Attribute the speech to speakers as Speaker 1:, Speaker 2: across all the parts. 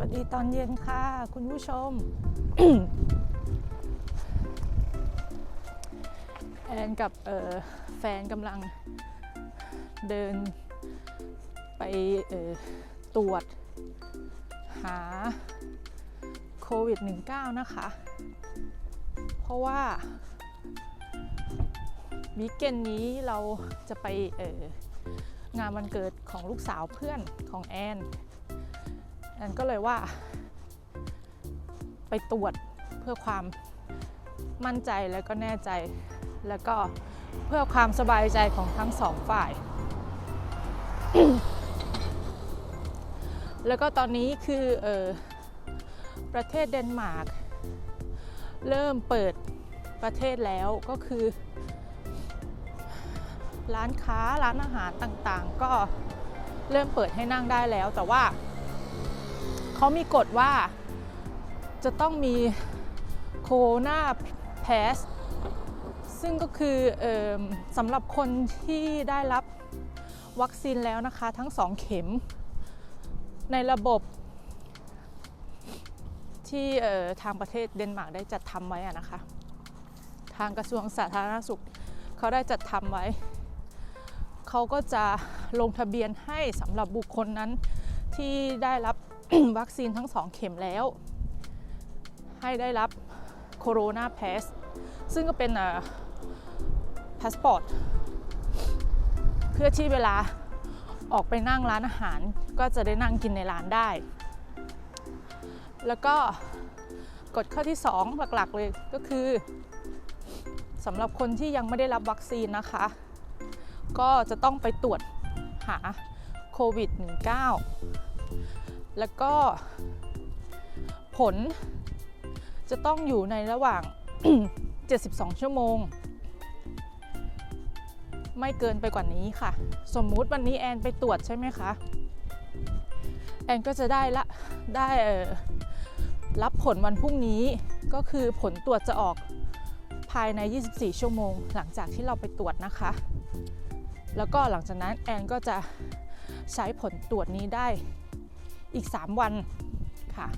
Speaker 1: วัสดีตอนเย็นค่ะ คุณผู้ชม แอนกับเออแฟนกำลังเดินไปเออตรวจหาโควิด -19 นะคะ เพราะว่าวีคเกนนี้เราจะไปเอองานวันเกิดของลูกสาวเพื่อนของแอน แอนก็เลยว่า ไปตรวจเพื่อความมั่นใจแล้วก็แน่ใจ แล้วก็เพื่อความสบายใจของทั้งสองฝ่าย แล้วก็ตอนนี้คือออประเทศเดนมาร์กเริ่มเปิดประเทศแล้วก็คือ ร้านค้าร้านอาหารต่างๆ ก็เริ่มเปิดให้นั่งได้แล้วแต่ว่า เขามีกฎว่าจะต้องมีโคโรนาแพสซึ่งก็คือออสำหรับคนที่ได้รับวัคซีนแล้วนะคะ ทั้งสองเข็ม ในระบบที่ทางประเทศเดนมาร์กได้จัดทำไว้นะคะ ทางกระทรวงสาธารณสุขเขาได้จัดทำไว้ เขาก็จะลงทะเบียนให้สำหรับบุคคลนั้นที่ได้รับ วัคซีนทั้งสองเข็มแล้ว ให้ได้รับโคโรนาแพสซึ่งก็เป็นพาสปอร์ตเพื่อที่เวลาออกไปนั่งร้านอาหารก็จะได้นั่งกินในร้านได้ แล้วก็กฎข้อที่ 2 หลักๆเลยก็คือสำหรับคนที่ยังไม่ได้รับวัคซีนนะคะ ก็จะต้องไปตรวจหาโควิด -19 แล้วก็ผลจะต้องอยู่ในระหว่าง 72 ชั่วโมง ไม่เกินไปกว่านี้ค่ะ สมมุติวันนี้แอนไปตรวจใช่ไหมคะ แอนก็จะได้ละได้รับผลวันพรุ่งนี้ก็คือผลตรวจจะออกภายใน 24 ชั่วโมง หลังจากที่เราไปตรวจนะคะ แล้วก็หลังจากนั้นแอนก็จะใช้ผลตรวจนี้ได้ อีก 3 วันค่ะ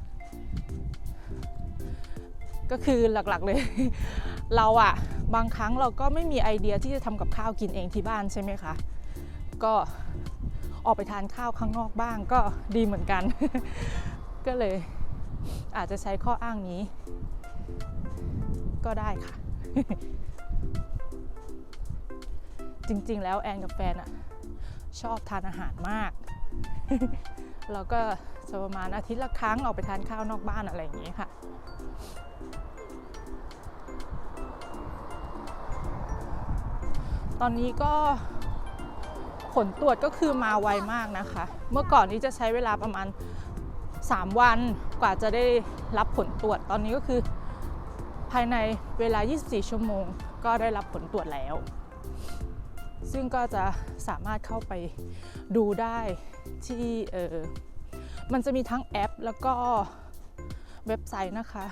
Speaker 1: ก็คือหลักๆเลย เราอะบางครั้งเราก็ไม่มีไอเดียที่จะทำกับข้าวกินเองที่บ้านใช่ไหมคะ ก็ออกไปทานข้าวข้างนอกบ้างก็ดีเหมือนกัน ก็เลยอาจจะใช้ข้ออ้างนี้ ก็ได้ค่ะ จริงๆ แล้วแอนกับแฟนอะชอบทานอาหารมาก เราก็จะประมาณอาทิตย์ละครั้งออกไปทานข้าวนอกบ้านอะไรอย่างนี้ค่ะ ตอนนี้ก็ผลตรวจก็คือมาไวมากนะคะ เมื่อก่อนนี้จะใช้เวลาประมาณ 3 วันกว่าจะได้รับผลตรวจ ตอนนี้ก็คือภายในเวลา 24 ชั่วโมง ก็ได้รับผลตรวจแล้ว ซึ่งก็จะสามารถเข้าไปดูได้ที่เออมันจะมีทั้งแอปแล้วก็เว็บไซต์นะคะ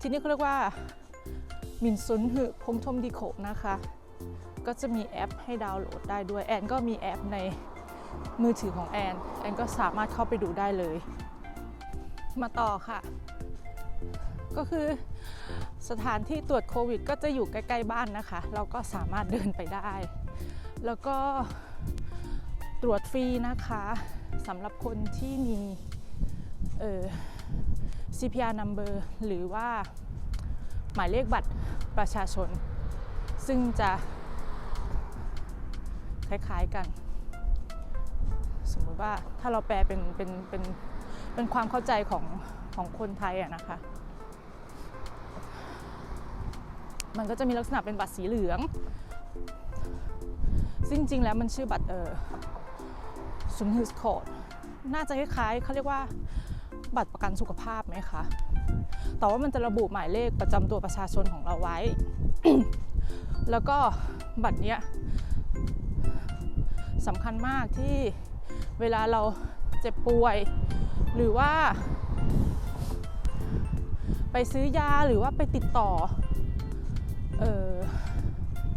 Speaker 1: ที่นี่เขาเรียกว่ามินซุนหึพงทมดีโขนะคะ ก็จะมีแอปให้ดาวน์โหลดได้ด้วยแอนก็มีแอปในมือถือของแอนแอนก็สามารถเข้าไปดูได้เลย มาต่อค่ะ ก็คือสถานที่ตรวจโควิด ก็จะอยู่ใกล้ ๆ บ้านนะคะ เราก็สามารถเดินไปได้ แล้วก็ตรวจฟรีนะคะสำหรับคนที่มีเอ่อ CPR number หรือว่าหมายเลขบัตรประชาชน ซึ่งจะคล้ายๆกัน สมมติว่าถ้าเราแปลเป็นเป็นเป็นเป็นความเข้าใจของของคนไทยอะนะคะ มันก็จะมีลักษณะเป็นบัตรสีเหลือง ซึ่งจริงๆแล้วมันชื่อบัตรเออซุนฮิสโคดน่าจะคล้ายๆเขาเรียกว่าบัตรประกันสุขภาพไหมคะ แต่ว่ามันจะระบุหมายเลขประจำตัวประชาชนของเราไว้ แล้วก็บัตรเนี้ยสำคัญมากที่เวลาเราเจ็บป่วย หรือว่า ไปซื้อยาหรือว่าไปติดต่อ เออ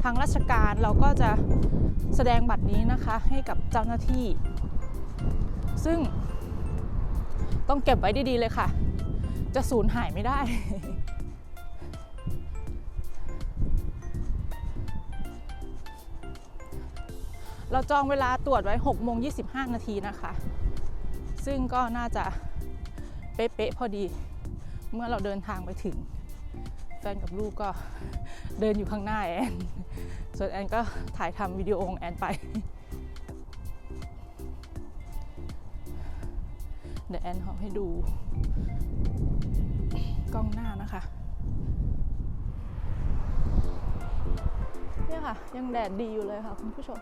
Speaker 1: ทางราชการเราก็จะแสดงบัตรนี้นะคะให้กับเจ้าหน้าที่ ซึ่งต้องเก็บไว้ดีๆเลยค่ะ จะสูญหายไม่ได้ เราจองเวลาตรวจไว้6โมง25 นาทีนะคะ ซึ่งก็น่าจะเป๊ะๆพอดีเมื่อเราเดินทางไปถึง ฟนกับลูกก็เดินอยู่ข้างหน้าแอน ส่วนแอนก็ถ่ายทำวิดีโอของแอนไปเดี๋ยวแอนขอให้ดู กล้องหน้านะคะ เนี่ยค่ะ ยังแดดดีอยู่เลยค่ะคุณผู้ชม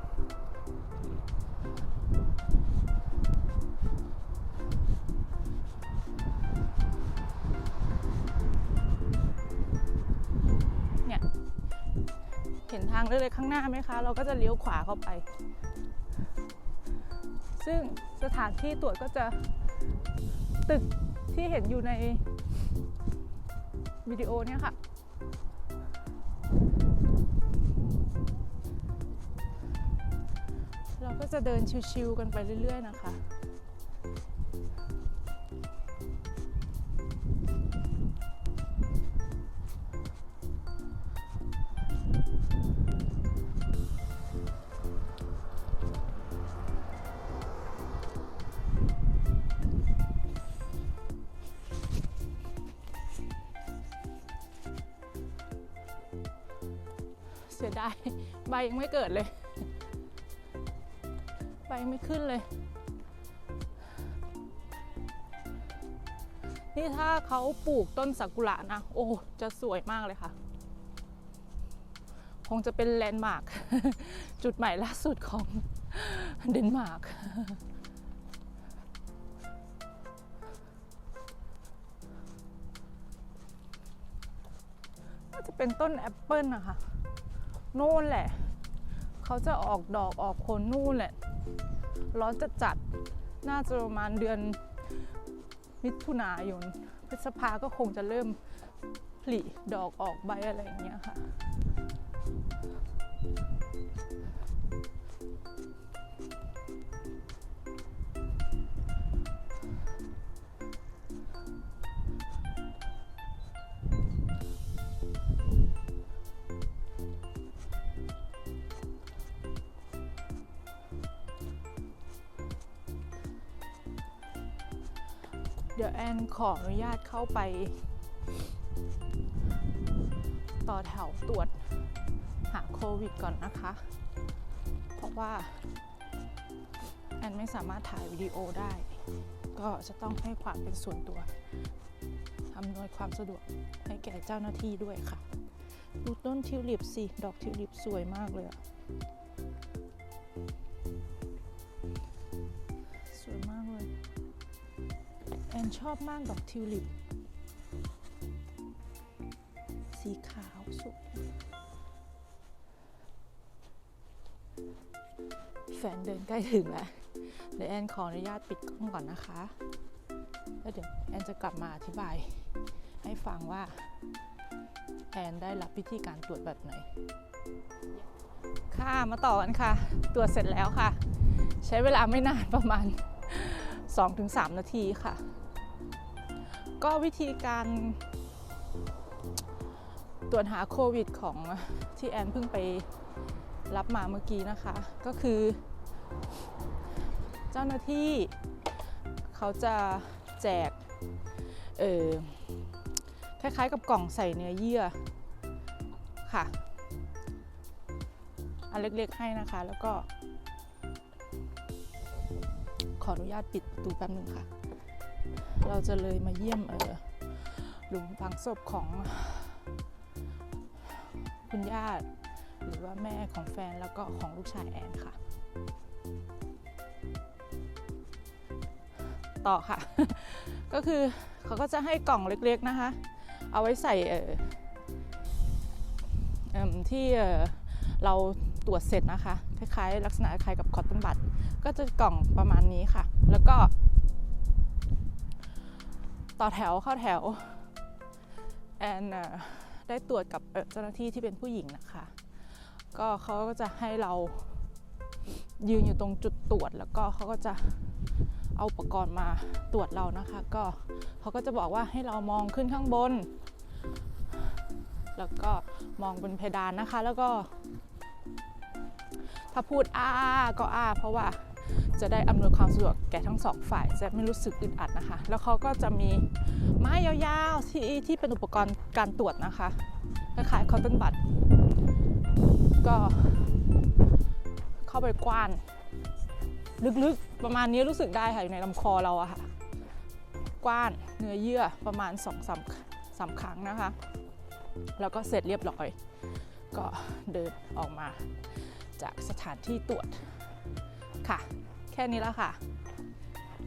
Speaker 1: เห็นทางเล็กๆข้างหน้าไหมคะ เราก็จะเลี้ยวขวาเข้าไป ซึ่งสถานที่ตรวจก็จะตึกที่เห็นอยู่ในวิดีโอเนี่ยค่ะ เราก็จะเดินชิวๆกันไปเรื่อย ๆ นะคะ ยังไม่เกิดเลยใบไม่ขึ้นเลย นี่ถ้าเขาปลูกต้นซากุระนะ โอ้ จะสวยมากเลยค่ะ คงจะเป็นแลนด์มาร์คจุดใหม่ล่าสุดของเดนมาร์กน่าจะเป็นต้นแอปเปิลนะคะ โน่นแหละ เขาจะออกดอกออกผลนู่นแหละ ร้อนจัดจัดน่าจะประมาณเดือนมิถุนายนพฤษภาก็คงจะเริ่มผลิดอกออกใบอะไรอย่างเงี้ยค่ะ ขออนุญาตเข้าไป ต่อแถวตรวจหาโควิดก่อนนะคะ เพราะว่า แอนไม่สามารถถ่ายวิดีโอได้ ก็จะต้องให้ความเป็นส่วนตัวอำนวยความสะดวกให้แก่เจ้าหน้าที่ด้วยค่ะ ดูต้นทิวลิปสิ ดอกทิวลิปสวยมากเลยอะ แอนชอบมากดอกทิวลิป สีขาวสวยแฟนเดินใกล้ถึงแล้วเดี๋ยวแอนขออนุญาตปิดกล้องก่อนนะคะ แล้วเดี๋ยวแอนจะกลับมาอธิบายให้ฟังว่าแอนได้รับวิธีการตรวจแบบไหน ค่ะ มาต่อกันค่ะ ตรวจเสร็จแล้วค่ะ ใช้เวลาไม่นานประมาณ 2-3 นาทีค่ะ ก็วิธีการตรวจหาโควิดของที่แอนเพิ่งไปรับมาเมื่อกี้นะคะ ก็คือ เจ้าหน้าที่เขาจะแจกเออคล้ายๆกับกล่องใส่เนื้อเยื่อค่ะอันเล็กๆให้นะคะแล้วก็ ขออนุญาตปิดประตูแป๊บนึงค่ะ เราจะเลยมาเยี่ยมเออหลุมฝังศพของคุณย่าหรือว่าแม่ของแฟนแล้วก็ของลูกชายแอนค่ะ ต่อค่ะ ก็คือเขาก็จะให้กล่องเล็กๆนะคะ เอาไว้ใส่เออที่เราตรวจเสร็จนะคะ คล้ายๆ ลักษณะคล้ายกับคอตตอนบัดก็จะกล่องประมาณนี้ค่ะ แล้วก็ ต่อแถวเข้าแถวแอนได้ตรวจกับเจ้าหน้าที่ที่เป็นผู้หญิงนะคะ ก็เขาก็จะให้เรายืนอยู่ตรงจุดตรวจแล้วก็เขาก็จะเอาอุปกรณ์มาตรวจเรานะคะ ก็เขาก็จะบอกว่าให้เรามองขึ้นข้างบน แล้วก็มองบนเพดานนะคะ แล้วก็ ถ้าพูดอ้าก็อ้าเพราะว่า จะได้อำนวยความสะดวกแก่ทั้งสองฝ่ายจะไม่รู้สึกอึดอัดนะคะ แล้วเขาก็จะมีไม้ยาวๆที่ที่เป็นอุปกรณ์การตรวจนะคะคล้ายๆคอตตอนบัดก็เข้าไปกว้าน ลึกๆประมาณนี้รู้สึกได้ค่ะอยู่ในลำคอเราอะค่ะ กว้านเนื้อเยื่อประมาณ2อสามสามครั้งนะคะ แล้วก็เสร็จเรียบร้อย ก็เดินออกมาจากสถานที่ตรวจ ค่ะ แค่นี้แล้วค่ะ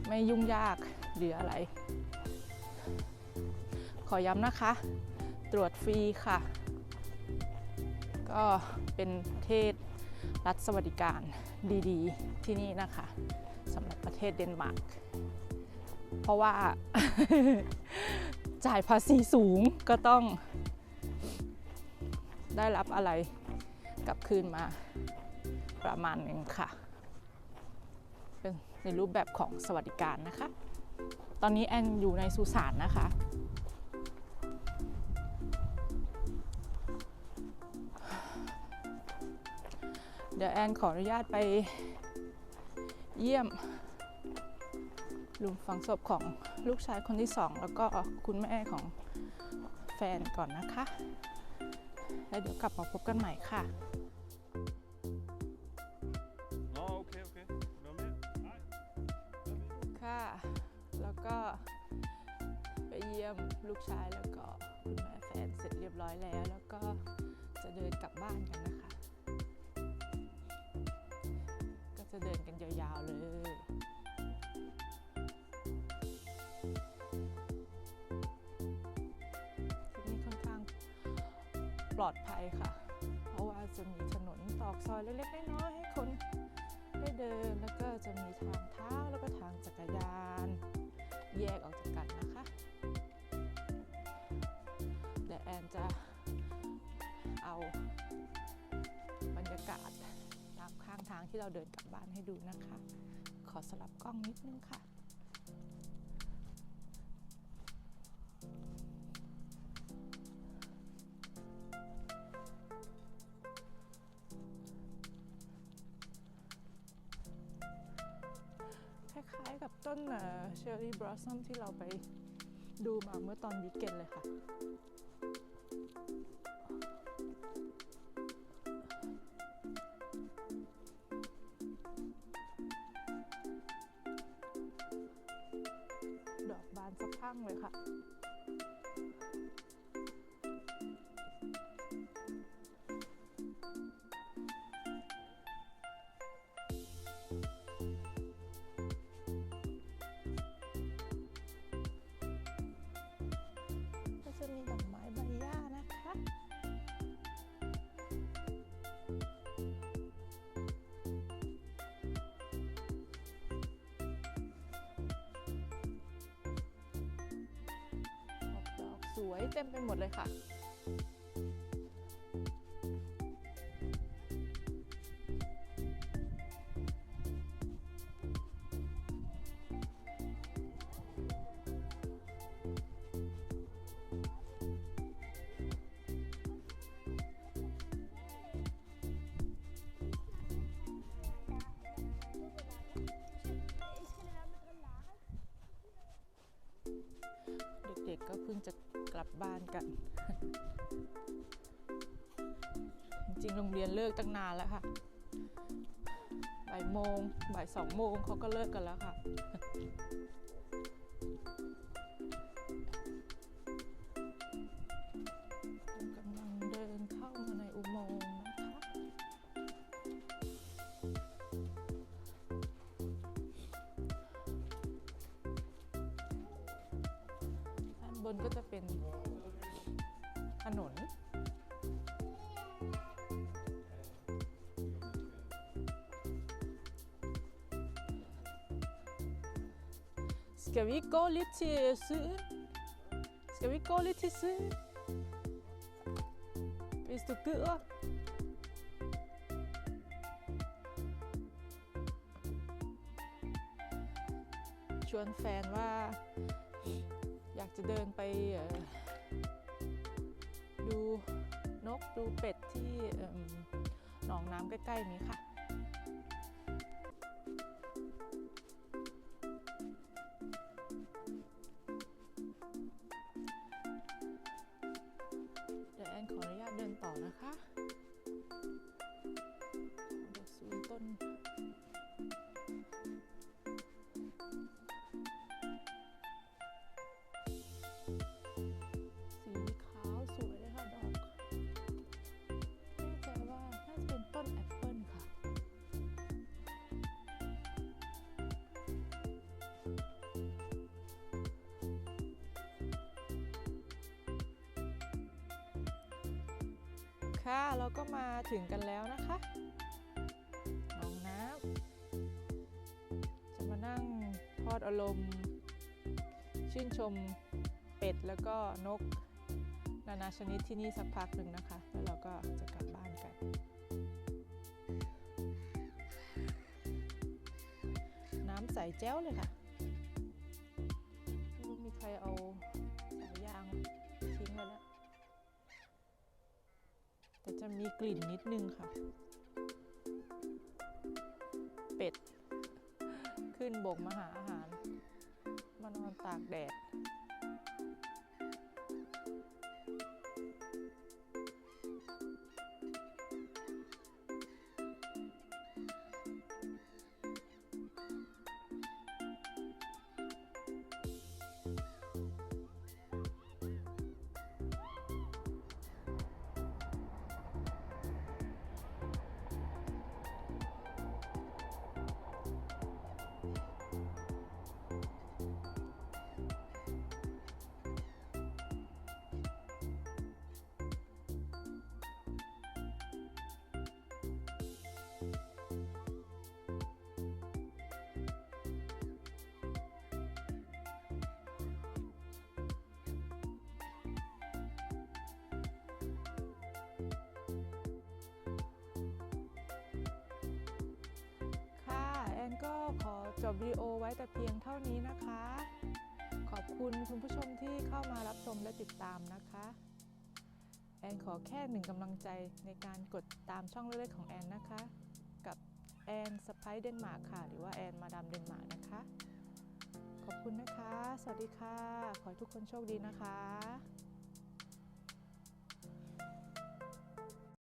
Speaker 1: ไม่ยุ่งยากหรืออะไร ขอย้ำนะคะ ตรวจฟรีค่ะ ก็เป็นเทศรัฐสวัสดิการดีๆ ที่นี่นะคะสำหรับประเทศเดนมาร์กเพราะว่าจ่ายภาษีสูงก็ต้องได้รับอะไรกลับคืนมาประมาณหนึ่งค่ะ เป็นในรูปแบบของสวัสดิการนะคะ ตอนนี้แอนอยู่ในสุสานนะคะ เดี๋ยวแอนขออนุญาตไปเยี่ยมหลุมฝังศพของลูกชายคนที่สองแล้วก็คุณแม่ของแฟนก่อนนะคะ แล้วเดี๋ยวกลับมาพบกันใหม่ค่ะ ค่ะแล้วก็ไปเยี่ยมลูกชายแล้วก็คุณแม่แฟนเสร็จเรียบร้อยแล้ว แล้วก็จะเดินกลับบ้านกันนะคะ ก็จะเดินกันยาวๆเลยที่นี่ค่อนข้างปลอดภัยค่ะ เพราะว่าจะมีถนนตอกซอยเล็กๆน้อยๆ เดินแล้วก็จะมีทางเท้าแล้วก็ทางจักรยาน แยกออกจากกันนะคะเดี๋ยวแอนจะเอาบรรยากาศตามข้างทางที่เราเดินกลับบ้านให้ดูนะคะ ขอสลับกล้องนิดนึงค่ะ ต้นเชอร์รี่บลอสซัมที่เราไปดูมาเมื่อตอนวีคเกนเลยค่ะ สวยเต็มไปหมดเลยค่ะเด็กๆก็เพิ่งจะ ลับบ้านกัน จริงๆ โรงเรียนเลิกตั้งนานแล้วค่ะบ่ายโมงบ่ายสองโมงเขาก็เลิกกันแล้วค่ะ บนก็จะเป็นถนน Skal vi gå lidt til syden? Skal vi gå lidt til syden? Hvis du gider. ชวนแฟนว่าอยาก จะเดินไปดูนกดูเป็ดที่หนองน้ำใกล้ๆนี้ค่ะ ค่ะ เราก็มาถึงกันแล้วนะคะหนองน้ำจะมานั่งทอดอารมณ์ ชื่นชมเป็ดแล้วก็นก นานาชนิดที่นี่สักพักหนึ่งนะคะ แล้วเราก็จะกลับบ้านกันน้ำใสแจ้วเลยค่ะไม่รู้มีใครเอา จะมีกลิ่นนิดนึงค่ะ เป็ด ขึ้นบกมาหาอาหาร มานอนตากแดด นก็ขอจบวิดีโอไว้แต่เพียงเท่านี้นะคะ ขอบคุณคุณผู้ชมที่เข้ามารับชมและติดตามนะคะแอนขอแค่หนึ่งกำลังใจในการกดตามช่องเล็กๆของแอนนะคะ กับแอนสไปเดนมาร์ค่ะ หรือว่าแอนมาดามเดนมาร์นะคะ ขอบคุณนะคะ สวัสดีค่ะ ขอให้ทุกคนโชคดีนะคะ